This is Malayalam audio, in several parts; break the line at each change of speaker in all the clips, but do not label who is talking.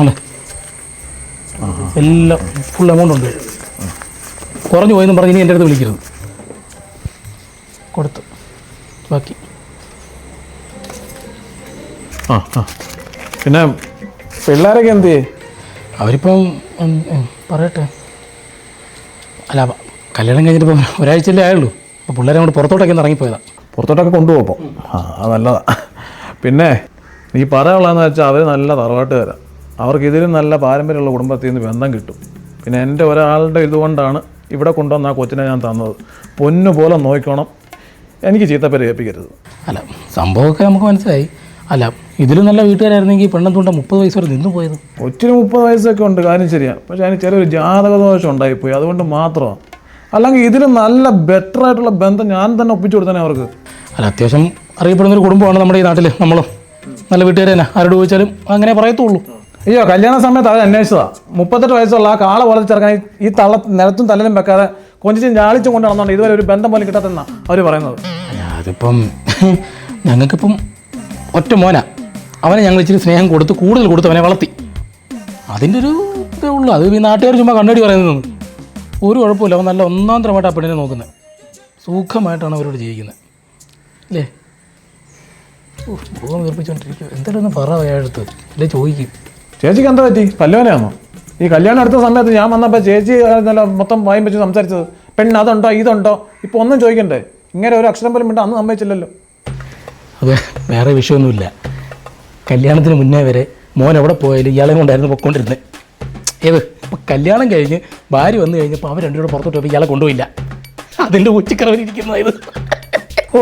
ആണ് എല്ലാം ഫുൾ എമൗണ്ട് ഉണ്ട്. കുറഞ്ഞു പോയെന്ന് പറഞ്ഞ് ഇനി എന്റെ അടുത്ത് വിളിക്കരുത്. കൊടുത്തു. ബാക്കി.
ആ ആ. പിന്നെ പിള്ളേരൊക്കെ എന്ത് ചെയ്യേ?
അവരിപ്പം പറയട്ടെ. അല്ല കല്യാണം കഴിഞ്ഞിട്ട് ഇപ്പം ഒരാഴ്ചയല്ലേ ആയുള്ളൂ. അപ്പോൾ പിള്ളേരെ കൊണ്ട് പുറത്തോട്ടൊക്കെ ഒന്ന് ഇറങ്ങിപ്പോയതാണ്
പുറത്തോട്ടൊക്കെ കൊണ്ടുപോകും ആ അത് നല്ലതാണ് പിന്നെ നീ പറയാനുള്ളതെന്ന് വെച്ചാൽ അവർ നല്ല തറവാട്ടുകാരാണ് അവർക്ക് ഇതിലും നല്ല പാരമ്പര്യമുള്ള കുടുംബത്തിൽ നിന്ന് ബന്ധം കിട്ടും. പിന്നെ എന്റെ ഒരാളുടെ ഇതുകൊണ്ടാണ് ഇവിടെ കൊണ്ടുവന്ന ആ കൊച്ചിനെ ഞാൻ തന്നത്. പൊന്നു പോലെ നോക്കണം. എനിക്ക് ചീത്തപ്പേര് ഏൽപ്പിക്കരുത്.
അല്ല സംഭവമൊക്കെ നമുക്ക് മനസ്സിലായി. അല്ല ഇതിലും നല്ല വീട്ടുകാരായിരുന്നെങ്കിൽ പെണ്ണെന്തുകൊണ്ട് മുപ്പത് വയസ്സ് വരെ നിന്ന് പോയത്.
ഒത്തിരി മുപ്പത് വയസ്സൊക്കെ ഉണ്ട് കാര്യം ശരിയാണ് പക്ഷേ അതിന് ചെറിയൊരു ജാതക ദോഷം ഉണ്ടായിപ്പോയി അതുകൊണ്ട് മാത്രമാണ്. അല്ലെങ്കിൽ ഇതിലും നല്ല ബെറ്റർ ആയിട്ടുള്ള ബന്ധം ഞാൻ തന്നെ ഒപ്പിച്ചു കൊടുത്തേനെ അവർക്ക്.
അല്ല അത്യാവശ്യം അറിയപ്പെടുന്ന ഒരു കുടുംബമാണ് നമ്മുടെ ഈ നാട്ടിൽ നമ്മളും. നല്ല വീട്ടുകാർ തന്നെ ആരോട് ചോദിച്ചാലും അങ്ങനെ പറയത്തുള്ളൂ.
അയ്യോ കല്യാണ സമയത്ത് അവർ അന്വേഷിച്ചതാ. മുപ്പത്തെട്ട് വയസ്സുള്ള ആ കാള പോലെ ചെറുക്കാൻ ഈ തള്ള നിലത്തും തലലും വെക്കാതെ കൊഞ്ചിച്ചും ജാളിച്ചും കൊണ്ട് നടന്നുണ്ട് ഇതുവരെ ഒരു ബന്ധം പോലും കിട്ടാത്തെന്നാ അവർ പറയുന്നത്.
അതിപ്പം ഞങ്ങൾക്കിപ്പം ഒറ്റ മോന. അവനെ ഞങ്ങൾ ഇച്ചിരി സ്നേഹം കൊടുത്ത് കൂടുതൽ കൊടുത്ത് അവനെ വളർത്തി. അതിന്റെ ഒരു ഇതേ ഉള്ളൂ. അത് ഈ നാട്ടുകാർ ചുമ്മാ കണ്ണടി പറയുന്നത്. ഒരു കുഴപ്പമില്ല. അവൻ നല്ല ഒന്നാന്തരമായിട്ട് ആ പെണ്ണിനെ നോക്കുന്നത്. സുഖമായിട്ടാണ് അവരോട് ജീവിക്കുന്നത്. അല്ലേ? ഓ മുഖം വീർപ്പിച്ചുകൊണ്ടിരിക്കും എന്തായാലും ഒന്ന് പറ അയാളടുത്ത് അല്ലേ ചോദിക്കും.
ചേച്ചിക്ക് എന്താ പറ്റി? പല്ലുവനെയാണോ ഈ കല്യാണം അടുത്ത സമയത്ത് ഞാൻ വന്നപ്പോൾ ചേച്ചി നല്ല മൊത്തം വായും വെച്ച് സംസാരിച്ചത്. പെണ്ണ് അതുണ്ടോ ഇതുണ്ടോ? ഇപ്പോൾ ഒന്നും ചോദിക്കണ്ടേ? ഇങ്ങനെ ഒരു അക്ഷരം പോലും മിണ്ട അന്ന് സമ്മതിച്ചില്ലല്ലോ.
അത് വേറെ വിഷയമൊന്നുമില്ല. കല്യാണത്തിന് മുന്നേ വരെ മോൻ എവിടെ പോയാലും ഇയാളെ കൊണ്ടായിരുന്നു പൊക്കോണ്ടിരുന്നത് ഏത്? ഇപ്പം കല്യാണം കഴിഞ്ഞ് ഭാര്യ വന്നു കഴിഞ്ഞപ്പോൾ അവർ രണ്ടുപേരും പുറത്തോട്ട് പോയി ഇയാളെ കൊണ്ടുപോയില്ല. അതിന്റെ ഉച്ചക്കറവിലിരിക്കുന്നത് ഇത്.
ഓ.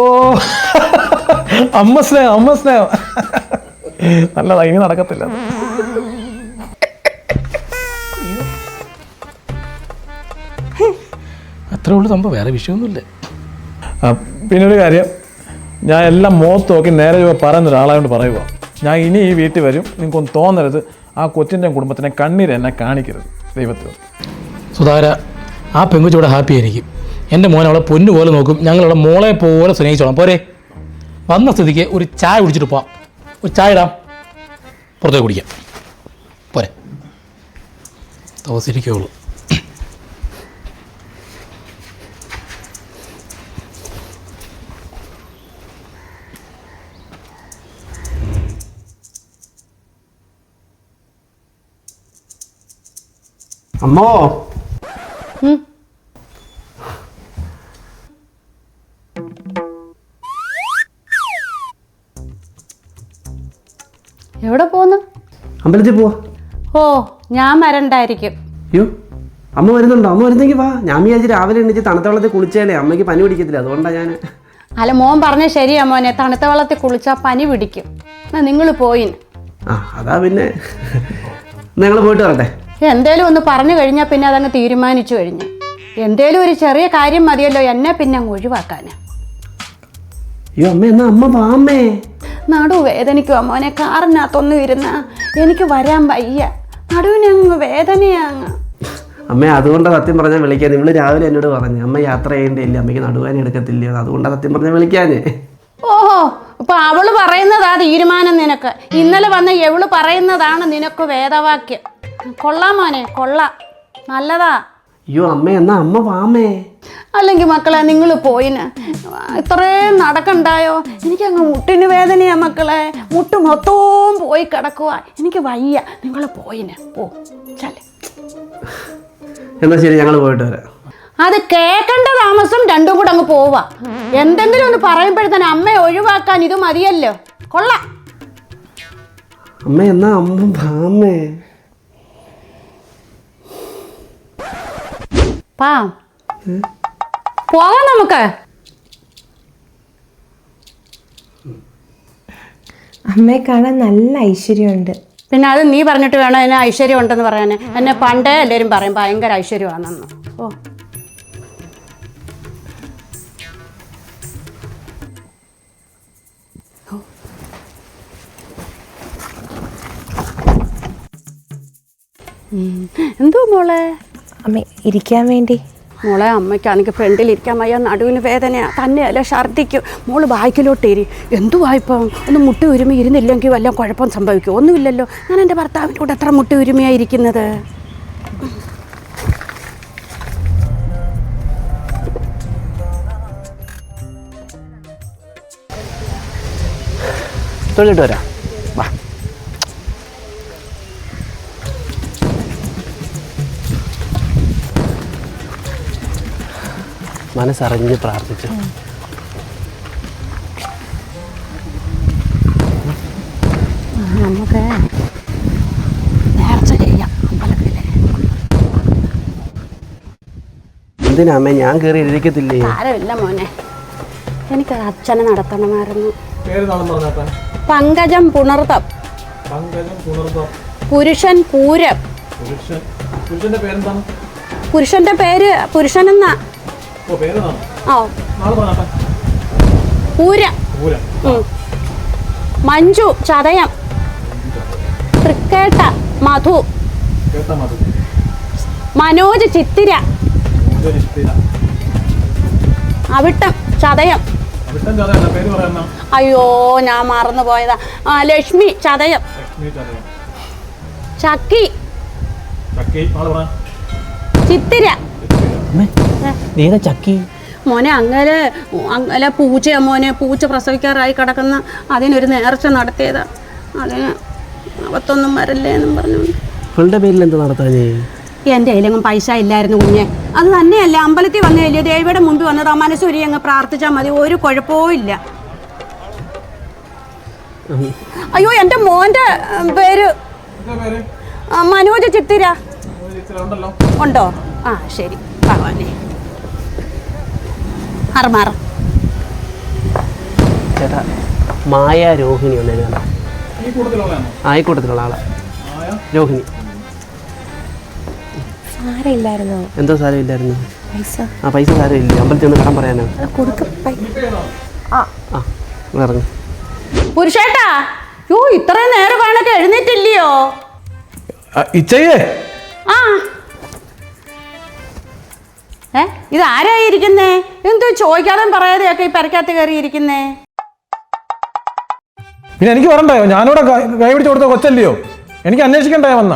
അമ്മ സ്നേഹം അമ്മ സ്നേഹം. നല്ലതാ ഇനി നടക്കത്തില്ല.
അത്രേ ഉള്ളൂ സംഭവം വേറെ വിഷയമൊന്നുമില്ല.
പിന്നെ ഒരു കാര്യം ഞാൻ എല്ലാം മുഖത്ത് നോക്കി നേരെ പറയുന്ന ഒരാളായോണ്ട് പറയുക ഞാൻ ഇനി ഈ വീട്ടിൽ വരും നിങ്ങൾക്കൊന്നും തോന്നരുത്. ആ കൊച്ചിന്റെ കുടുംബത്തിനെ കണ്ണീര് എന്നെ കാണിക്കരുത് ദൈവത്തിന്
സുധാര ആ പെങ്കുച്ചിവിടെ ഹാപ്പി ആയിരിക്കും. എന്റെ മോൻ അവളെ പൊന്നു പോലെ നോക്കും. ഞങ്ങളവിടെ മോളെ പോലെ സ്നേഹിച്ചോളാം. പോരെ. വന്ന സ്ഥിതിക്ക് ഒരു ചായ കുടിച്ചിട്ട് പോവാം. ഒരു ചായ ഇടാം. പുറത്തേക്ക് കുടിക്കാം. പോരെ. തോസിരിക്കുള്ളൂ
അമ്മോ.
എവിടെ പോന്നു
അമ്പലത്തിൽ പോവാ.
ഓ ഞാൻ വരണ്ടായിരിക്കും.
അയ്യോ അമ്മ വരുന്നുണ്ടോ? അമ്മ വരുന്നെങ്കിൽ വാ. ഞാൻ വിചാരിച്ച് രാവിലെ എണീച്ച് തണുത്ത വെള്ളത്തിൽ കുളിച്ചാലേ അമ്മയ്ക്ക് പനി പിടിക്കത്തില്ല. അതുകൊണ്ടാണ് ഞാൻ
അല്ല മോൻ പറഞ്ഞ ശരിയാ മോനെ. തണുത്ത വെള്ളത്തിൽ കുളിച്ചാൽ പനി പിടിക്കും. എന്നാ നിങ്ങൾ പോയിന്.
ആ അതാ പിന്നെ. ഞങ്ങൾ പോയിട്ട് വരട്ടെ.
എന്തേലും ഒന്ന് പറഞ്ഞു കഴിഞ്ഞാൽ പിന്നെ അതങ്ങ് തീരുമാനിച്ചു കഴിഞ്ഞു. എന്തേലും ഒരു ചെറിയ കാര്യം മതിയല്ലോ എന്നെ പിന്നെ അങ്ങ് ഒഴിവാക്കാൻ.
അയ്യോ അമ്മ എന്നാ അമ്മ വാ അമ്മേ.
നടു വേദനിക്കുവാ മോനെ കാറിനകത്തൊന്നും ഇരുന്ന. എനിക്ക് വരാൻ വയ്യ. നടുവിന് അങ്ങ് വേദനയാങ്ങ്
അമ്മ അതുകൊണ്ട് സത്യം പറഞ്ഞാൽ വിളിക്കാൻ. നിങ്ങൾ രാവിലെ എന്നോട് പറഞ്ഞു അമ്മ യാത്ര ചെയ്യേണ്ടിയില്ല അമ്മയ്ക്ക് നടുവാൻ എടുക്കത്തില്ല. അതുകൊണ്ടാണ് സത്യം പറഞ്ഞാൽ വിളിക്കാഞ്ഞേ.
ഓഹോ അപ്പൊ അവൾ പറയുന്നതാ തീരുമാനം നിനക്ക്. ഇന്നലെ വന്ന എവൾ പറയുന്നതാണ് നിനക്ക് വേദവാക്യം. കൊള്ളാം മോനെ കൊള്ളാം. നല്ലതാ.
അയ്യോ അമ്മ എന്നാ അമ്മ വാമേ?
അല്ലെങ്കിൽ മക്കളെ നിങ്ങൾ പോയിന് ഇത്രയും നടക്കണ്ടായോ? എനിക്ക് അങ്ങ് മുട്ടിന് വേദനയാ മക്കളെ. മുട്ട് മൊത്തവും പോയി കിടക്കുക എനിക്ക് വയ്യ. നിങ്ങൾ പോയിന് ഓ ചല്ലേ.
എന്നാ ശരി ഞങ്ങൾ പോയിട്ട് വരാം.
അത് കേൾക്കേണ്ട താമസം രണ്ടും കൂടെ അങ്ങ് പോവാ. എന്തെങ്കിലും ഒന്ന് പറയുമ്പോഴത്തേന് അമ്മയെ ഒഴിവാക്കാൻ ഇത് മതിയല്ലോ. കൊള്ളാം.
അമ്മ എന്നാ അമ്മ വാമേ?
പാ പോകാം നമുക്ക്.
അമ്മയെ കാണാൻ നല്ല ഐശ്വര്യമുണ്ട്.
പിന്നെ അത് നീ പറഞ്ഞിട്ട് വേണം എന്നെ ഐശ്വര്യം ഉണ്ടെന്ന് പറയാൻ. എന്നെ പണ്ടേ എല്ലാവരും പറയും ഭയങ്കര ഐശ്വര്യമാണെന്ന്. ഓ. എന്തോ മോളെ?
അമ്മ ഇരിക്കാൻ വേണ്ടി.
മോളെ അമ്മയ്ക്കാണെങ്കിൽ ഫ്രണ്ടിൽ ഇരിക്കാൻ വയ്യ. നടുവിന് വേദനയാണ് തന്നെയല്ല ഛർദ്ദിക്കും. മോൾ ബാക്കിലോട്ട് ഇരി. എന്തു വായ്പം ഒന്ന് മുട്ടി ഉരുമി ഇരുന്നില്ലെങ്കിൽ വല്ല കുഴപ്പം സംഭവിക്കും ഒന്നുമില്ലല്ലോ. ഞാൻ എന്റെ ഭർത്താവിന്റെ കൂടെ എത്ര മുട്ടി ഉരുമിയായിരിക്കുന്നത്
തൊഴിലിട്ട് വരാം. മനസ്സറിഞ്ഞ് പ്രാർത്ഥിച്ചു.
നമുക്ക് നേർച്ച ചെയ്യാം അമ്പലത്തിൽ
എന്തിനാ അമ്മേ? ഞാൻ കയറി ഇരിക്കത്തില്ലേ
മോനെ. എനിക്ക് അച്ഛനെ നടത്തണമായിരുന്നു. പങ്കജം പുണർത്തം പുരുഷൻ പൂരം.
പുരുഷൻ. പുരുഷന്റെ പേരെന്താണ്?
പുരുഷന്റെ പേര് പുരുഷനെന്നാ.
ഓ.
മഞ്ജു ചതയം. തൃക്കേട്ട മധു. മനോജ് ചിത്തിര. അവിട്ടം ചതയം. അയ്യോ ഞാൻ മറന്നു പോയതാ. ലക്ഷ്മി ചതയം. ചക്കി. ചിത്തിര.
ഏതാ ചക്കി.
മോനെ അങ്ങനെ അങ്ങനെ പൂച്ചയാ മോനെ പൂച്ച പ്രസവിക്കാറായി കിടക്കുന്ന അതിനൊരു നേർച്ച നടത്തിയതാ. അതിന് അവത്തൊന്നും വരല്ലേ എന്നും പറഞ്ഞു
ഫുളുടെ പേരിൽ എന്താ നടത്താനേ
എന്റെ കയ്യിലെങ്ങും പൈസ ഇല്ലായിരുന്നു കുഞ്ഞെ. അത് തന്നെയല്ല അമ്പലത്തിൽ വന്നതല്ലേ ദേവിയുടെ മുമ്പിൽ വന്നത് ആ മനസ്സൊരു അങ്ങ് പ്രാർത്ഥിച്ചാൽ മതി ഒരു കുഴപ്പവും ഇല്ല. അയ്യോ എന്റെ മോന്റെ പേര്
എന്താ പേര്?
മനോജ് ചിത്തിര. ഉണ്ടോ? ആ ശരി ഭഗവാനെ മാറ് മാറ്.
ചേട്ടാ മായ രോഹിണി ഒന്ന് എഴുതണം ആയിക്കൂട്ടത്തിലുള്ള ആളാ. രോഹിണി.
സാരമില്ലായിരുന്നോ?
എന്തോ സാരമില്ലായിരുന്നു?
പൈസ.
ആ പൈസ സാരമില്ല. അമ്പലത്തിൽ ഒന്ന് കടം പറയാനോ?
കൊടുക്ക.
ആ. ഇറങ്ങി
പുരുഷേട്ടാ യോ ഇത്രയും നേരം കാണൊക്കെ എഴുന്നേറ്റില്ലയോ?
ഇച്ചയെ?
ആ. ഏ? ഇത് ആരായിരിക്കുന്നേ? എന്തോ ചോദിക്കാതെ പറയാതെ പറയാതെയൊക്കെ ഈ പെരക്കകത്ത് കയറിയിരിക്കുന്നേ?
പിന്നെ എനിക്ക് പറയണ്ടായോ ഞാനിവിടെ കൈ പിടിച്ച് കൊടുത്ത കൊച്ചല്ലയോ? എനിക്ക് അന്വേഷിക്കണ്ടായോ വന്ന?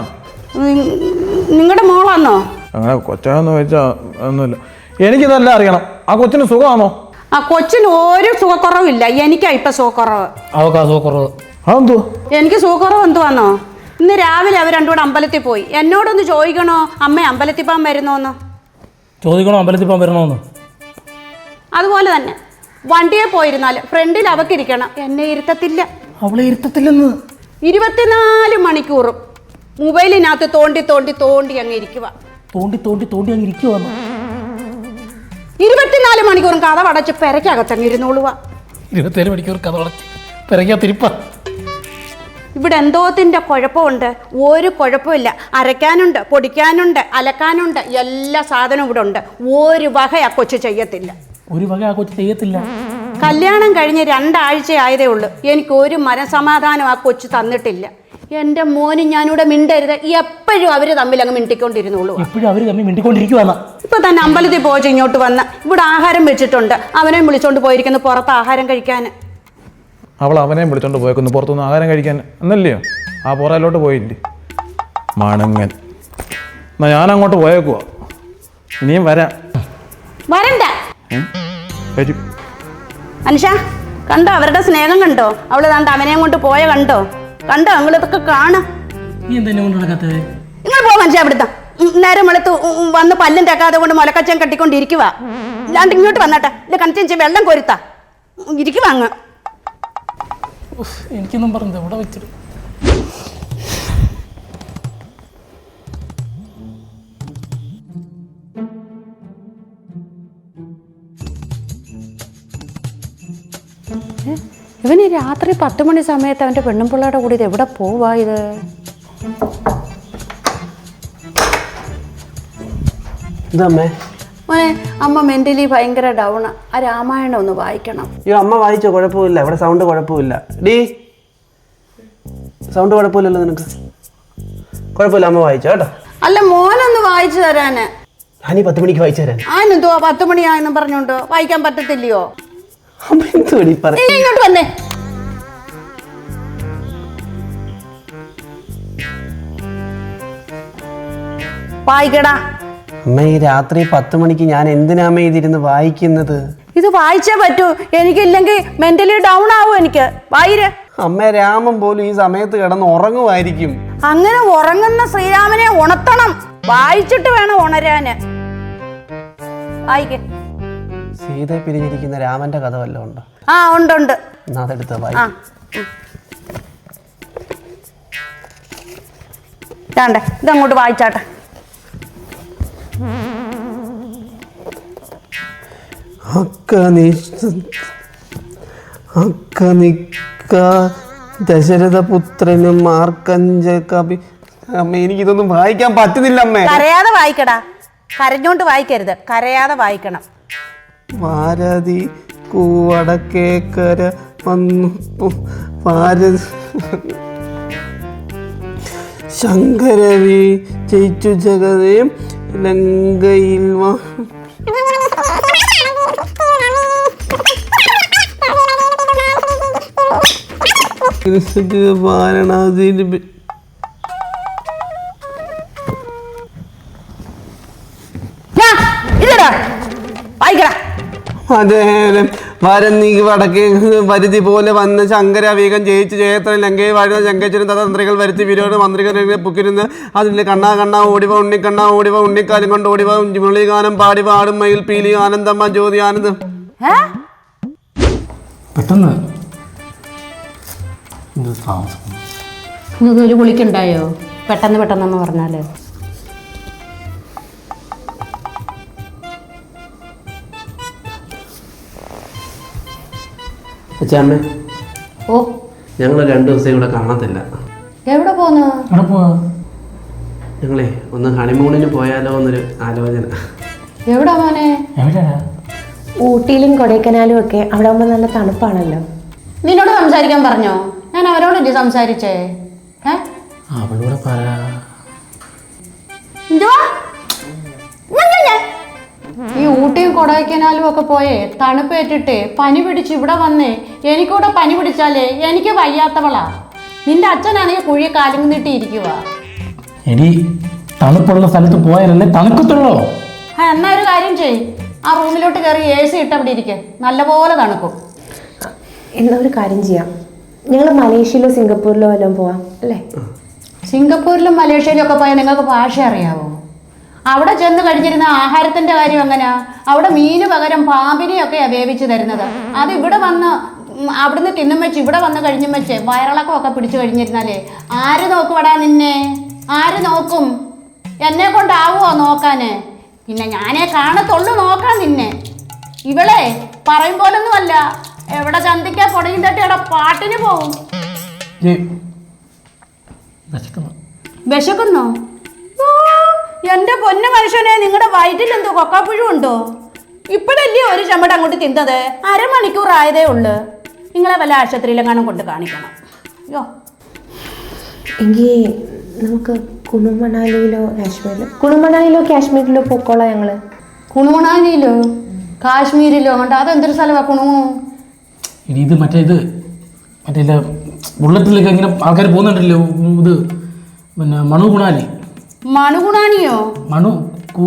നിങ്ങളുടെ മോളാന്നോ?
അങ്ങനെ കൊച്ചാന്ന് ചോദിച്ചാ ഒന്നുമില്ല. എനിക്കിതെല്ലാം അറിയണം. ആ കൊച്ചിന് സുഖമാണോ?
ആ കൊച്ചിന് ഒരു സുഖക്കുറവില്ല. എനിക്കാ ഇപ്പൊ സുഖക്കുറവ്.
അവക്കാ സുഖക്കുറവ്.
അതെന്തോ?
എനിക്ക് സുഖക്കുറവ് എന്തുവാന്നോ? ഇന്ന് രാവിലെ അവർ രണ്ടുകൂടെ അമ്പലത്തിൽ പോയി. എന്നോടൊന്ന് ചോദിക്കണോ? അമ്മ അമ്പലത്തിൽ പോകാൻ വരുന്നോന്ന്?
ചോദിക്കണോ? അമ്പലത്തിൽ പോകാൻ വരണമെന്ന്
അതുപോലെ തന്നെ. വണ്ടിയെ പോയിരുന്നാൽ ഫ്രണ്ടിൽ അവക്കിരിക്കണം എന്നെ ഇരുത്തത്തില്ല.
അവളെ ഇരുത്തത്തില്ലെന്ന്.
ഇരുപത്തിനാല് മണിക്കൂറും മൊബൈലിനകത്ത് തോണ്ടി തോണ്ടി തോണ്ടി അങ്ങ് ഇരിക്കുക
തോണ്ടി തോണ്ടി തോണ്ടി അങ്ങ് ഇരിക്കുവാന്ന്
ഇരുപത്തിനാല് മണിക്കൂറും കഥ അടച്ച് പെരക്കകത്തങ്ങ് ഇരുന്നോളുക
ഇരുപത്തേഴ് മണിക്കൂർ കഥ വടച്ച് പിറക്കാ തിരിപ്പ
ഇവിടെ എന്തോത്തിന്റെ കുഴപ്പമുണ്ട്? ഒരു കുഴപ്പമില്ല. അരയ്ക്കാനുണ്ട് പൊടിക്കാനുണ്ട് അലക്കാനുണ്ട് എല്ലാ സാധനവും ഇവിടെ ഉണ്ട്. ഒരു വക ആ കൊച്ചു ചെയ്യത്തില്ല.
ഒരു വക ആ കൊച്ചു ചെയ്യത്തില്ല?
കല്യാണം കഴിഞ്ഞ് രണ്ടാഴ്ച ആയതേ ഉള്ളൂ. എനിക്ക് ഒരു മനസമാധാനം ആ കൊച്ചു തന്നിട്ടില്ല. എന്റെ മോന് ഞാനിവിടെ മിണ്ടരുത്. എപ്പോഴും അവർ തമ്മിൽ അങ്ങ് മിണ്ടിക്കൊണ്ടിരുന്നുള്ളൂ.
എപ്പോഴും അവർ തമ്മിൽ മിണ്ടിക്കൊണ്ടിരിക്കുവാന്ന
ഇപ്പൊ തന്നെ അമ്പലത്തിൽ പോയി ഇങ്ങോട്ട് വന്ന് ഇവിടെ ആഹാരം വെച്ചിട്ടുണ്ട്. അവനെ വിളിച്ചോണ്ട് പോയിരിക്കുന്നു പുറത്ത് ആഹാരം കഴിക്കാൻ.
അവൾ അവനെയും വിളിച്ചോണ്ട് പോയേക്കുന്നു പുറത്തുനിന്ന് ആഹാരം കഴിക്കാൻ. എന്നല്ലയോ ആ പുറയിലോട്ട് പോയില്ലേ? മണങ്ങൻ. എന്നാ ഞാൻ അങ്ങോട്ട് പോയേക്കുവാ. ഇനിയും വരാം.
വരണ്ട?
വരും.
അനുഷ കണ്ടോ? അവരുടെ സ്നേഹം കണ്ടോ? അവൾ കണ്ട അവനെയും കൊണ്ട് പോയ കണ്ടോ? കണ്ടോ? നിങ്ങൾ ഇതൊക്കെ കാണാം നിങ്ങൾ പോ മനുഷ്യ അവിടുത്തെ നേരം വെളുത്ത് വന്ന് പല്ലും തേക്കാതെ കൊണ്ട് മുലക്കച്ചൻ കെട്ടിക്കൊണ്ടിരിക്കുക ഇല്ലാണ്ട് ഇങ്ങോട്ട് വന്നട്ടെ. ഇല്ല കണിച്ചു വെള്ളം കൊരുത്താ. ഇരിക്കുവാ അങ്ങ്.
എനിക്കൊന്നും പറഞ്ഞത് ഇവിടെ വെച്ചിട്ട്
ഇവന് രാത്രി പത്ത് മണി സമയത്ത് അവന്റെ പെണ്ണുമ്പിള്ളയുടെ കൂടി ഇത് എവിടെ പോവാ ഇത്?
ഇതമ്മേ
മോനെ അമ്മ മെന്റലി ഭയങ്കര ഡൗൺ ആ രാമായണം ഒന്ന് വായിക്കണം.
അയ്യോ അമ്മ വായിച്ചോ കുഴപ്പമില്ല. ഇവിടെ സൗണ്ട് കുഴപ്പമില്ല. ഡീ സൗണ്ട് കുഴപ്പമില്ലല്ലോ നിനക്ക്. കുഴപ്പമില്ല അമ്മ വായിച്ചോ കേട്ടോ.
അല്ല മോനൊന്ന് വായിച്ചു തരാന്.
ഞാനീ പത്ത് മണിക്ക് വായിച്ചു തരാൻ.
ആനെന്തോ പത്ത് മണിയായെന്നും പറഞ്ഞോണ്ടോ വായിക്കാൻ പറ്റത്തില്ലയോ?
അമ്മ എന്തുവാടി പറ
നീ ഇങ്ങോട്ട് വന്നേ. വായിക്കടാ.
അമ്മ ഈ രാത്രി പത്ത് മണിക്ക് ഞാൻ എന്തിനാമ്മ ഇതിരുന്ന് വായിക്കുന്നത്?
ഇത് വായിച്ചേ പറ്റൂ. എനിക്കില്ലെങ്കിൽ മെന്റലി ഡൗൺ ആവും എനിക്ക്. വായിര്.
അമ്മ രാമൻ പോലും ഈ സമയത്ത് കിടന്ന് ഉറങ്ങുമായിരിക്കും.
അങ്ങനെ ഉറങ്ങുന്ന ശ്രീരാമനെ ഉണർത്തണം. വായിച്ചിട്ട് വേണം ഉണരാന്. സീത
സീതയെ പിരിഞ്ഞിരിക്കുന്ന രാമന്റെ കഥ വല്ലതും ഉണ്ടോ?
ആ ഉണ്ട് ഉണ്ട്.
എന്നാ അതെടുത്ത
ആ
വായി
വേണ്ടേ ഇതങ്ങോട്ട് വായിച്ചാട്ടെ.
ദശരഥപുത്രനും മാർക്കഞ്ച കവി അമ്മ എനിക്കിതൊന്നും വായിക്കാൻ പറ്റുന്നില്ല അമ്മേ.
കരയാതെ വായിക്കടാ. കരഞ്ഞോണ്ട് വായിക്കരുത്. കരയാതെ വായിക്കണം.
ഭാരതി കൂവടക്കേക്കര വന്നു. ഭാരതി ശങ്കരവി ജയിച്ചു ജഗതയും ലങ്കയിൽ വാ. അതേലും വരന്നീ വടക്കേ വരുതി പോലെ വന്ന ശങ്കര വേഗം ജയിച്ച് ജയത്രൻ ലങ്കയെ വാഴുന്ന ശങ്കേശ്വരൻ തന്ത്രികൾ വരുത്തി വിരോധ മന്ത്രികൾ പുക്കിരുന്ന് അതിൽ കണ്ണാ കണ്ണാ ഓടിവ ഉണ്ണിക്കണ്ണാ ഓടിവ ഉണ്ണിക്കാലും കൊണ്ട് ഓടിവ മുളികാനം പാടി പാടും മയിൽ പീലി ആനന്ദമ്മ ജ്യോതി ആനന്ദം.
പെട്ടെന്ന്.
ഒരു കുളിക്കുണ്ടായോ പെട്ടെന്ന് പെട്ടെന്നെന്ന് പറഞ്ഞാൽ.
അച്ഛാമ്മേ
ഓ.
ഞങ്ങൾ രണ്ടു ദിവസം ഇവിടെ കാണത്തില്ല.
എവിടെ പോന്നു?
അവിടെ പോവാ?
ഞങ്ങളെ ഒന്ന് ഹണിമൂണിന് പോയാലോ എന്നൊരു ആലോചന.
എവിടെ മോനെ?
എവിടെയാ
ഊട്ടിയിലും കൊടൈക്കനാലും ഒക്കെ അവിടെ ആകുമ്പോൾ നല്ല തണുപ്പാണല്ലോ.
നിന്നോട് സംസാരിക്കാൻ പറഞ്ഞോ? ഞാൻ അവരോടല്ലേ സംസാരിച്ചേ? ഏ?
അവളോട് പറ.
എന്തുവാ? ഞാൻ, ഞാൻ, ഞാൻ. ഈ ഊട്ടിയും കൊടൈക്കനാലും ഒക്കെ പോയേ തണുപ്പേറ്റിട്ട് പനി പിടിച്ച് ഇവിടെ വന്നേ. എനിക്കൂടെ പനി പിടിച്ചാലേ എനിക്ക് വയ്യാത്തവളാ. നിന്റെ അച്ഛനാണെങ്കിൽ കുഴി കാലും നീട്ടിയിരിക്കുക
എടി തണുപ്പുള്ള സ്ഥലത്ത് പോയാലല്ലേ തണുക്കത്തുള്ളോ?
ആ എന്നാ ഒരു കാര്യം ചെയ് ആ റൂമിലോട്ട് കയറി എ സി ഇട്ട് അവിടെ ഇരിക്കെ. നല്ലപോലെ തണുക്കും.
എന്നാ ഒരു കാര്യം ചെയ്യാം. ഞങ്ങൾ മലേഷ്യയിലോ സിംഗപ്പൂരിലോ വല്ലതും പോവാം അല്ലേ?
സിംഗപ്പൂരിലും മലേഷ്യയിലും ഒക്കെ പോയാൽ നിങ്ങൾക്ക് ഭാഷ അറിയാവോ? അവിടെ ചെന്ന് കഴിച്ചിരുന്ന ആഹാരത്തിന്റെ കാര്യം എങ്ങനെയാ അവിടെ മീന് പകരം പാമ്പിനെയൊക്കെയാ വേവിച്ച് തരുന്നത്. അത് ഇവിടെ വന്ന് അവിടുന്ന് തിന്നും വെച്ച് ഇവിടെ വന്ന് കഴിഞ്ഞും വെച്ച് വയറിളക്കമൊക്കെ പിടിച്ചു കഴിഞ്ഞിരുന്നാലേ? ആര് നോക്കുവടാ നിന്നെ? ആര് നോക്കും? എന്നെ കൊണ്ടാവുമോ നോക്കാന്? പിന്നെ ഞാനേ കാണത്തുള്ളൂ നോക്കാൻ നിന്നെ. ഇവളെ പറയും പോലൊന്നുമല്ല. എവിടെ ചന്തിക്കാ പൊടിയും തട്ടി അവിടെ പാട്ടിന് പോവും.
വിശക്കുന്നു.
വിശക്കുന്നോ? എന്റെ പൊന്നു മനുഷ്യനെ നിങ്ങളുടെ വയറ്റിൽ എന്തോ കൊക്കാപ്പുഴു ഉണ്ടോ? ഇപ്പോഴല്ലേ ഒരു ചമ്മട് അങ്ങോട്ട് തിന്നത്? അരമണിക്കൂർ ആയതേ ഉള്ളു. നിങ്ങളെ വല്ല ആശുപത്രിയിലെങ്ങാനും കൊണ്ട് കാണിക്കണം. അയ്യോ.
എങ്കിൽ നമുക്ക് കുണുമണാലിയിലോ കാശ്മീരിലോ? കുണുമണാലിയിലോ കാശ്മീരിലോ പൊക്കോളാം ഞങ്ങൾ
കുണുമണാലിയിലോ? കാശ്മീരിലോ? കണ്ടോ അതെന്തൊരു സ്ഥലമാണ് കുണുകുണു
ഇനി ഇത് മറ്റേ ഇത് മറ്റേ ബുള്ളറ്റിലൊക്കെ ഇങ്ങനെ ആൾക്കാർ പോകുന്നുണ്ടല്ലോ ഇത് പിന്നെ മണു ഗുണാലി
മണുകുണാനിയോ
മണു കൂ.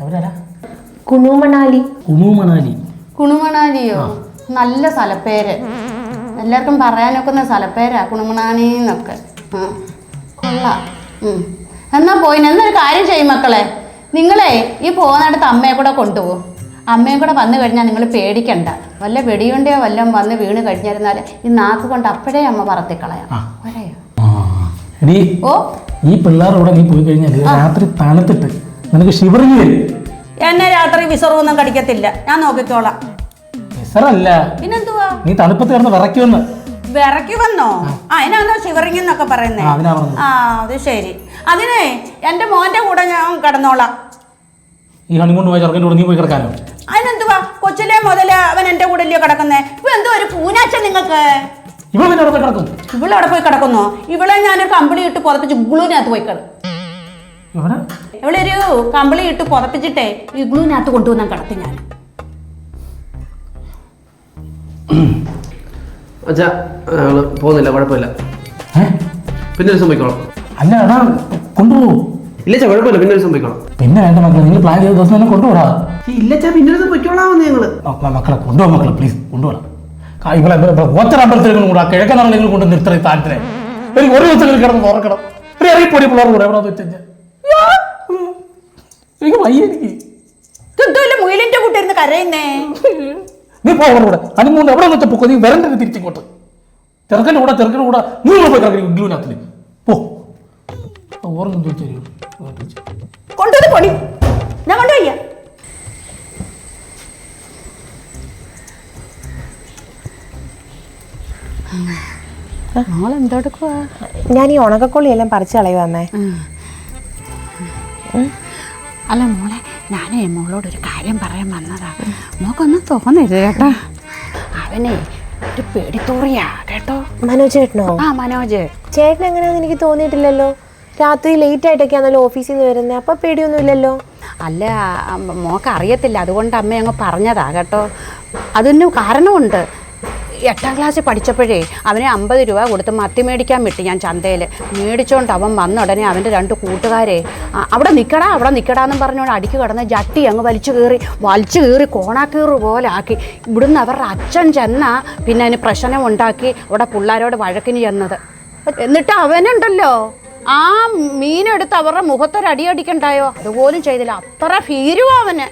എവിടെയാ
കുണുമണാലി.
കുണു മണാലി
കുണുമണാലിയോ നല്ല സ്ഥലപ്പേര്. എല്ലാവർക്കും പറയാനൊക്കുന്ന സ്ഥലപ്പേരാ കുണുമണാനി എന്നൊക്കെ ആ, കൊള്ളാം. ഉം. എന്നാ പോയിന് എന്നൊരു കാര്യം ചെയ്യും മക്കളെ. നിങ്ങളെ ഈ പോകുന്നിടത്ത് അമ്മയെ കൂടെ കൊണ്ടുപോകും. അമ്മയും കൂടെ വന്നു കഴിഞ്ഞാൽ നിങ്ങൾ പേടിക്കണ്ട. വല്ല വെടിയുണ്ടയോ വല്ലതും വന്ന് വീണ് കഴിഞ്ഞിരുന്നാൽ ഈ നാക്ക് കൊണ്ട് അപ്പോഴേ അമ്മ പറത്തിക്കളയാം. പോരെയോ?
എടി
ഓ.
ഈ പിള്ളേരുടെ നീ പോയി കഴിഞ്ഞാൽ രാത്രി തണുത്തിട്ട് നിനക്ക് ഷിവറിങ് വരും
എന്നെ രാത്രി വിസറൊന്നും കടിക്കത്തില്ല. ഞാൻ നോക്കിക്കോളാം.
വിസറല്ല.
പിന്നെന്തുവാ?
നീ തണുപ്പത്ത് കിടന്ന് വിറയ്ക്കുമെന്ന്.
വിറക്കി വന്നോ ആ അതിനാണോ ഷിവറിങ് എന്നൊക്കെ പറയുന്നേ?
ആ, അതിനാ പറഞ്ഞത്.
ആ അത് ശരി. അതിനെ എന്റെ മോന്റെ കൂടെ ഞാൻ കിടന്നോളാം.
ഈ ഹണിമൂൺ പോയ ചെറുക്കന്റെ കൂടെ നീ പോയി കിടക്കാനോ?
അതിനെന്തുവാ? കൊച്ചിലെ മുതൽ അവൻ എന്റെ കൂടെ അല്ലയോ കിടക്കുന്നേ? ഇപ്പൊ എന്തോ ഒരു പൂനാച്ച നിങ്ങൾക്ക്.
ഇവ പിന്നെ അവിടെ കിടക്കും
ഇവളവിടെ പോയി കിടക്കുന്നു? ഇവളെ ഞാനൊരു കമ്പിളി ഇട്ട് പുറപ്പിച്ച് ഗ്ലൂവിനകത്ത് പോയി കിട
എവിടെ?
ഇവിടെ ഒരു കമ്പിളി ഇട്ട് പുതപ്പിച്ചിട്ടേ ഇഗ്ലൂവിനകത്ത് കൊണ്ടുവന്നാൻ കിടത്തി ഞാൻ
അച്ഛാ ഞങ്ങൾ പോകുന്നില്ല കുഴപ്പമില്ല.
ഏ?
പിന്നെ ഒരു സംഭവിക്കോളാം
അല്ല എടാ കൊണ്ടുപോകും.
ഇല്ല ചാ കുഴപ്പമില്ല പിന്നെ ഒരു സംഭവിക്കോളാം
പിന്നെ വേണ്ട മക്കളെ നിങ്ങൾ പ്ലാൻ ചെയ്ത ദിവസം തന്നെ കൊണ്ടുപോടാ.
ഇല്ല ചാ പിന്നെ ഒരു സംഭവിക്കോളാമെന്ന് ഞങ്ങൾ.
മക്കളെ കൊണ്ടുപോകാം മക്കളെ പ്ലീസ് കൊണ്ടുപോകാം ഇവിടെ ഓച്ചർ അമ്പലത്തിലേക്കും കൂടെ കിഴക്കൻ നിങ്ങൾ കൊണ്ട് നിർത്തണം താരത്തിനെ. എനിക്ക് ഒരു ദിവസം കിടന്ന് തുറക്കണം ഒരു ഇറങ്ങിപ്പൊടി പിള്ളേർ കൂടെ എവിടെ വെച്ചാൽ എനിക്ക് വയ്യ എനിക്ക്.
മുയിലിന്റെ കൂട്ടിരുന്ന് കരയുന്നേ?
നീ പോ അവിടെ കൂടെ. എവിടെ വെച്ചാൽ പൊക്കോ? നീ വരണ്ടത് തിരിച്ചിങ്ങോട്ട് ചെറുക്കന്റെ കൂടെ ചെറുക്കന്റെ കൂടെ നീ പോയി കിടക്കി ഇഗ്ലൂനകത്തിൽ പോ. ഓർമ്മ
കൊണ്ടുവന്ന് പൊടി. ഞാൻ കൊണ്ടുപോയ്യ മോളെന്തോടുക്കുവാ?
ഞാൻ ഈ ഉണക്കക്കൊള്ളിയെല്ലാം പറിച്ചു കളയുക അമ്മേ.
അല്ല മോളെ ഞാനേ ഒരു കാര്യം പറയാൻ വന്നതാ. മോക്കൊന്നും തോന്നരുത് കേട്ടോ അവനെ ഒരു പേടിത്തോറിയാ കേട്ടോ?
മനോജ് ചേട്ടനോ?
ആ മനോജ്.
ചേട്ടൻ എങ്ങനെയാന്ന് എനിക്ക് തോന്നിയിട്ടില്ലല്ലോ. രാത്രി ലേറ്റ് ആയിട്ടൊക്കെയാണല്ലോ ഓഫീസിൽ നിന്ന് വരുന്നത് അപ്പം പേടിയൊന്നും ഇല്ലല്ലോ
അല്ല മോക്ക് അറിയത്തില്ല അതുകൊണ്ട് അമ്മ അങ്ങ് പറഞ്ഞതാ കേട്ടോ. അതിന് കാരണമുണ്ട്. എട്ടാം ക്ലാസ്സിൽ പഠിച്ചപ്പോഴേ അവനെ അമ്പത് രൂപ കൊടുത്ത് മത്തി മേടിക്കാൻ വിട്ടു ഞാൻ ചന്തയിൽ മേടിച്ചോണ്ട് അവൻ വന്ന ഉടനെ അവന്റെ രണ്ട് കൂട്ടുകാരെ അവിടെ നിൽക്കടാ അവിടെ നിൽക്കടാന്നും പറഞ്ഞുകൊണ്ട് അടിക്ക് കിടന്ന് ജട്ടി അങ്ങ് വലിച്ചു കയറി വലിച്ചു കയറി കോണാക്കീറ് പോലെ ആക്കി. ഇവിടുന്ന് അവരുടെ അച്ഛൻ ചെന്നാ പിന്നെ അതിന് പ്രശ്നം ഉണ്ടാക്കി അവിടെ പിള്ളേരോട് വഴക്കിന് ചെന്നത്. എന്നിട്ട് അവനുണ്ടല്ലോ ആ മീനെടുത്ത് അവരുടെ മുഖത്തൊരടിയടിക്കണ്ടായോ അതുപോലും ചെയ്തില്ല. അത്ര ഭീരുവാ അവന്.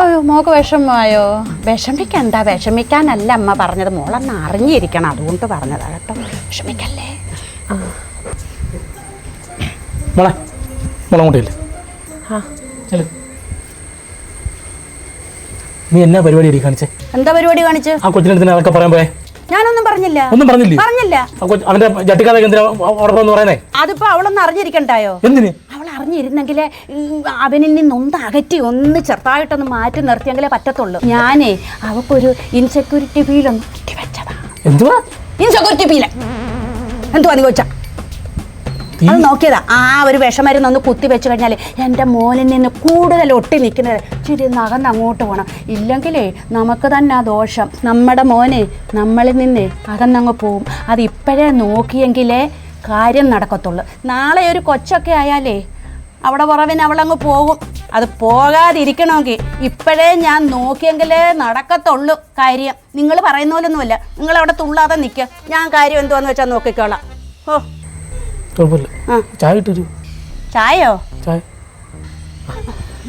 അയ്യോ മോക്ക് വിഷമമായോ? വിഷമിക്കണ്ട വിഷമിക്കാനല്ല അമ്മ പറഞ്ഞത്. മോളന്ന് അറിഞ്ഞിരിക്കണം അതുകൊണ്ട് പറഞ്ഞതാ കേട്ടോ. വിഷമിക്കല്ലേ?
മോളെ മോളെ അങ്ങോട്ടില്ലേ നീ എന്നാ പരിപാടി കാണിച്ചേ?
എന്താ പരിപാടി കാണിച്ചു?
ആ കൊച്ചിനടുത്ത് അതൊക്കെ പറയാൻ പോയേ?
ഞാനൊന്നും പറഞ്ഞില്ല.
ഒന്നും പറഞ്ഞില്ലേ?
പറഞ്ഞില്ല.
അവന്റെ ജട്ടിക്കാതൊക്കെ എന്തിനാ ഉറപ്പെന്ന് പറയുന്നേ?
അതിപ്പോ അവളൊന്നും അറിഞ്ഞിരിക്കണ്ടായോ?
എന്തിന്?
ഉം, അവനിൽ നിന്നൊന്ന് അകറ്റി ഒന്ന് ചെറുതായിട്ടൊന്ന് മാറ്റി നിർത്തിയെങ്കിലേ പറ്റത്തുള്ളൂ. ഞാനേ അവക്കൊരു ഇൻസെക്യൂരിറ്റി ഫീലൊന്ന് വെച്ചതാ.
എന്തുവാ?
ഇൻസെക്യൂരിറ്റി ഫീൽ എന്തുവാ നീ അത് നോക്കിയതാ. ആ ഒരു വിഷമരുന്ന് ഒന്ന് കുത്തി വെച്ച് കഴിഞ്ഞാൽ എന്റെ മോനിൽ നിന്ന് കൂടുതൽ ഒട്ടി നിൽക്കുന്നത് ചിരി നകന്ന് അങ്ങോട്ട് പോകണം ഇല്ലെങ്കിലേ നമുക്ക് തന്നെ ആ ദോഷം. നമ്മുടെ മോനെ നമ്മളിൽ നിന്ന് അകന്നങ്ങ് പോവും. അത് ഇപ്പോഴേ നോക്കിയെങ്കിലേ കാര്യം നടക്കത്തുള്ളൂ. നാളെ ഒരു കൊച്ചൊക്കെ ആയാലേ അവിടെ പുറവിന് അവളങ്ങ് പോകും. അത് പോകാതിരിക്കണമെങ്കിൽ ഇപ്പോഴേ ഞാൻ നോക്കിയെങ്കിലേ നടക്കത്തുള്ളൂ കാര്യം. നിങ്ങൾ പറയുന്ന പോലൊന്നുമല്ല. നിങ്ങൾ അവിടെ തുള്ളാതെ നിൽക്കുക ഞാൻ കാര്യം എന്തുവാന്ന് വെച്ചാൽ നോക്കിക്കോളാം. ഓ.
ചായ
ചായയോ?
ചായ.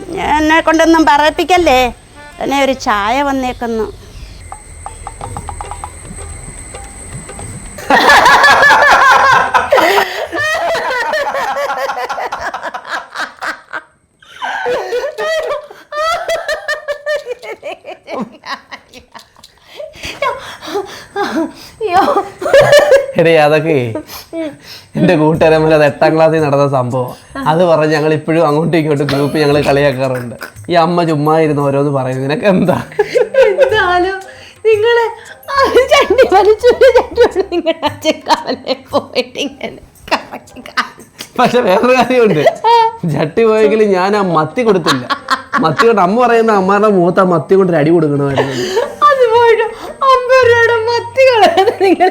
ഞാൻ എന്നെ കൊണ്ടൊന്നും പറയിപ്പിക്കല്ലേ? എന്നെ ഒരു ചായ വന്നേക്കുന്നു.
എടേ അതൊക്കെ എന്റെ കൂട്ടുകാരന്മാർ അത് എട്ടാം ക്ലാസ്സിൽ നടന്ന സംഭവം. അത് പറഞ്ഞ് ഞങ്ങൾ ഇപ്പോഴും അങ്ങോട്ടും ഇങ്ങോട്ടും ഗ്രൂപ്പ് ഞങ്ങൾ കളിയാക്കാറുണ്ട്. ഈ അമ്മ ചുമ്മാ ഇരുന്ന് ഓരോന്ന് പറയുന്നത് നിനക്ക് എന്താ?
നിങ്ങൾ ചണ്ടി വലിച്ചിട്ട് ചണ്ടി നിങ്ങളുടെ അച്ഛക്കാവല്ലേ പോയിട്ട് ഇങ്ങനെ
പക്ഷെ വേറൊരു കാര്യമുണ്ട്. ചട്ടി പോയെങ്കിലും ഞാൻ ആ മത്തി കൊടുത്തില്ല. മത്തി കൊണ്ട് അമ്മ പറയുന്ന അമ്മാരുടെ മുഖത്ത് ആ മത്തി കൊണ്ട് അടി കൊടുക്കണമായിരുന്നു.
അമ്മ അമ്പരയുടെ മത്തി കളയാതെ നിങ്ങൾ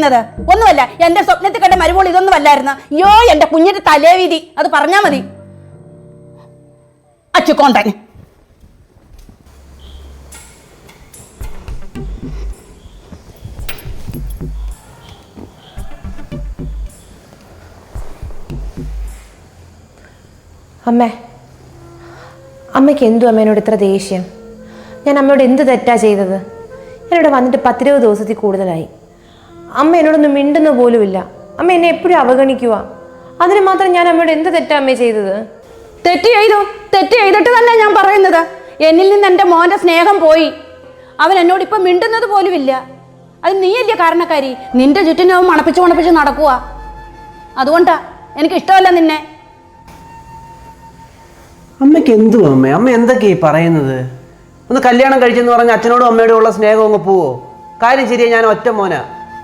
ചിരിക്കുന്നത് ഒന്നുമല്ല എന്റെ സ്വപ്നത്തിൽ കണ്ട മരുമോൾ ഇതൊന്നും അല്ലായിരുന്നു. അയ്യോ എന്റെ കുഞ്ഞിന്റെ തലേവിധി അത് പറഞ്ഞാ മതി. അച്ചുക്കോണ്ടൻ
അമ്മേ അമ്മയ്ക്ക് എന്തു അമ്മേനോട് ഇത്ര ദേഷ്യം? ഞാൻ അമ്മയോട് എന്ത് തെറ്റാ ചെയ്തത്? ഞാനിവിടെ വന്നിട്ട് പത്തിരുപത് ദിവസത്തിൽ കൂടുതലായി. അമ്മ എന്നോടൊന്നും മിണ്ടുന്ന പോലുമില്ല. അമ്മ എന്നെ എപ്പോഴും അവഗണിക്കുക അതിന് മാത്രം ഞാൻ അമ്മയോട് എന്ത് തെറ്റാ അമ്മേ ചെയ്തത്?
തെറ്റ് ചെയ്തു. തെറ്റ് ചെയ്തിട്ട് തന്നെ ഞാൻ പറയുന്നത്. എന്നിൽ നിന്ന് എന്റെ മോന്റെ സ്നേഹം പോയി. അവൻ എന്നോട് ഇപ്പം മിണ്ടുന്നത് പോലുമില്ല. അത് നീയല്ലേ കാരണക്കാരി? നിന്റെ ചുറ്റിനും അവൻ മണപ്പിച്ച് മണപ്പിച്ച് നടക്കുക അതുകൊണ്ടാ എനിക്ക് ഇഷ്ടമല്ല നിന്നെ.
അമ്മയ്ക്ക് എന്തുവാ അമ്മ? അമ്മ എന്തൊക്കെയാ ഈ പറയുന്നത്? ഒന്ന് കല്യാണം കഴിച്ചെന്ന് പറഞ്ഞ അച്ഛനോടും അമ്മയോടും ഉള്ള സ്നേഹം അങ്ങ് പോവോ? കാര്യം ശരിയാ ഞാൻ ഒറ്റ മോനാ.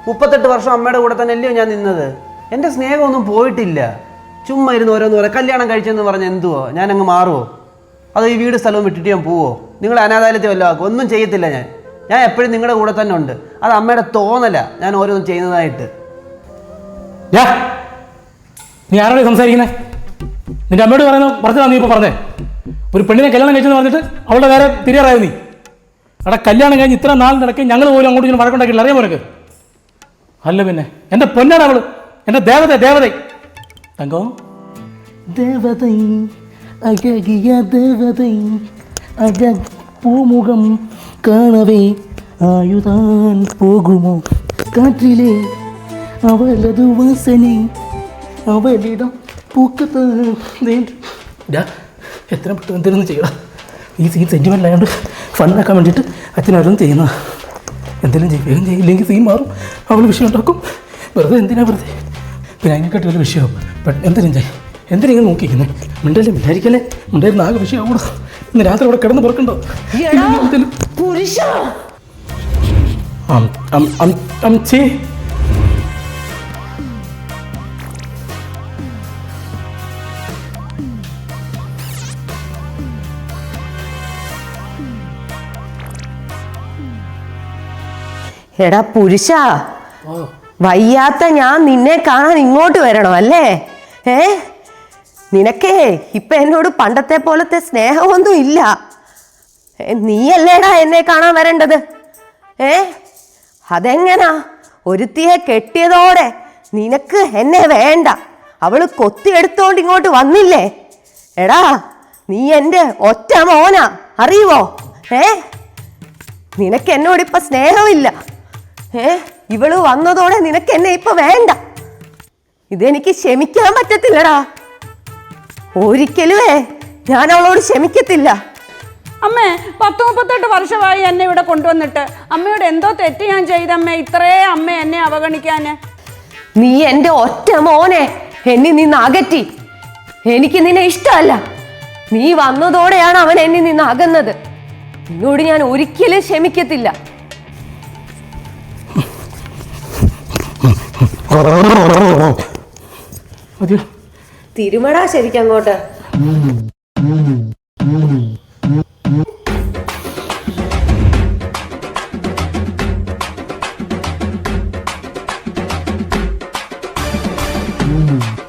മുപ്പത്തെട്ട് വർഷം അമ്മയുടെ കൂടെ തന്നെ അല്ലയോ ഞാൻ നിന്നത്? എന്റെ സ്നേഹമൊന്നും പോയിട്ടില്ല. ചുമ്മാ ഇരുന്ന് ഓരോന്ന് പറയാം. കല്യാണം കഴിച്ചെന്ന് പറഞ്ഞ് എന്തുവോ? ഞാൻ അങ്ങ് മാറുമോ അതോ ഈ വീട് സ്ഥലവും വിട്ടിട്ട് ഞാൻ പോവോ? നിങ്ങൾ അനാഥാലയത്തെ വല്ലതും ആക്കും ഒന്നും ചെയ്യത്തില്ല ഞാൻ. ഞാൻ എപ്പോഴും നിങ്ങളുടെ കൂടെ തന്നെ ഉണ്ട്. അത് അമ്മയുടെ തോന്നല. ഞാൻ ഓരോന്നും ചെയ്യുന്നതായിട്ട്.
നീ ആരോട് സംസാരിക്കുന്നത് നിന്റെ അമ്മയോട് പറയുന്ന പറഞ്ഞതാ നീ ഇപ്പോൾ പറഞ്ഞേ. ഒരു പെണ്ണിനെ കല്യാണം കഴിച്ചെന്ന് പറഞ്ഞിട്ട് അവളുടെ വേറെ തിരിയാറായത് നീ? അവിടെ കല്യാണം കഴിഞ്ഞ് ഇത്ര നാൾ നടക്കും ഞങ്ങൾ പോലും അങ്ങോട്ട് വഴക്കുണ്ടാക്കിയില്ല അറിയാൻ പോനക്ക് അല്ല പിന്നെ. എന്റെ പൊന്നാണ് അവൾ. എന്റെ ദേവത ദേവത. തങ്കോ? ദേവത അഴകിയ ദേവത അഴ പൂമുഖം കാണവേ ആയുധാൻ പോകുമോ? കാറ്റിലെ അവളതു വാസനെ അവളിടം പൂക്കത്ത് എത്ര പെട്ടെന്ന് എന്തെങ്കിലും ചെയ്യണം ഈ സീൻ സെന്റിമെന്റ് ആയതുകൊണ്ട് ഫണ്ടാക്കാൻ വേണ്ടിയിട്ട് അച്ഛനോരോന്നും ചെയ്യുന്ന എന്തെങ്കിലും ചെയ്യും. വേഗം ചെയ്യില്ലെങ്കിൽ സീൻ മാറും. അവൾ വിഷയം ഉണ്ടാക്കും. വെറുതെ എന്തിനാ വെറുതെ? പിന്നെ അതിനെക്കാട്ടി ഒരു വിഷയവും ബട്ട് എന്തെങ്കിലും ചെയ്യും. എന്തിനെങ്കിലും നോക്കിയിരിക്കുന്നത് മിണ്ടല്ലേ? മിണ്ടായിരിക്കല്ലേ? മിണ്ടായിരുന്ന ആകെ വിഷയം അവിടെ. ഇന്ന് രാത്രി അവിടെ കിടന്ന് പുറക്കണ്ടോ
പുരുഷ!
ആം അം അം അം ചേ.
എടാ പുരുഷ വയ്യാത്ത ഞാൻ നിന്നെ കാണാൻ ഇങ്ങോട്ട് വരണം അല്ലേ? ഏ? നിനക്കേ ഇപ്പൊ എന്നോട് പണ്ടത്തെ പോലത്തെ സ്നേഹമൊന്നും ഇല്ല. നീയല്ലേടാ എന്നെ കാണാൻ വരേണ്ടത്? ഏ? അതെങ്ങനാ? ഒരുത്തിയെ കെട്ടിയതോടെ നിനക്ക് എന്നെ വേണ്ട. അവൾ കൊത്തിയെടുത്തോണ്ട് ഇങ്ങോട്ട് വന്നില്ലേ? എടാ നീ എന്റെ ഒറ്റ മോനാ അറിയുവോ? ഏ? നിനക്ക് എന്നോട് ഇപ്പൊ സ്നേഹമില്ല. ഏ? ഇവൾ വന്നതോടെ നിനക്ക് എന്നെ ഇപ്പൊ വേണ്ട. ഇതെനിക്ക് ക്ഷമിക്കാൻ പറ്റത്തില്ലടാ. ഒരിക്കലുവേ ഞാൻ അവളോട് ക്ഷമിക്കത്തില്ല.
അമ്മേ പത്ത് മുപ്പത്തെട്ട് വർഷമായി എന്നെ ഇവിടെ കൊണ്ടുവന്നിട്ട്. അമ്മയോട് എന്തോ തെറ്റ് ഞാൻ ചെയ്തമ്മേ ഇത്രേ അമ്മ എന്നെ അവഗണിക്കാൻ
നീ എന്റെ ഒറ്റ മോനെ എന്നെ നിന്ന് അകറ്റി. എനിക്ക് നിന്നെ ഇഷ്ടമല്ല. നീ വന്നതോടെയാണ് അവൻ എന്നെ നിന്ന് അകന്നത്. നിന്നോട് ഞാൻ ഒരിക്കലും ക്ഷമിക്കത്തില്ല. തിരുമടാ ശരിക്കും അങ്ങോട്ട്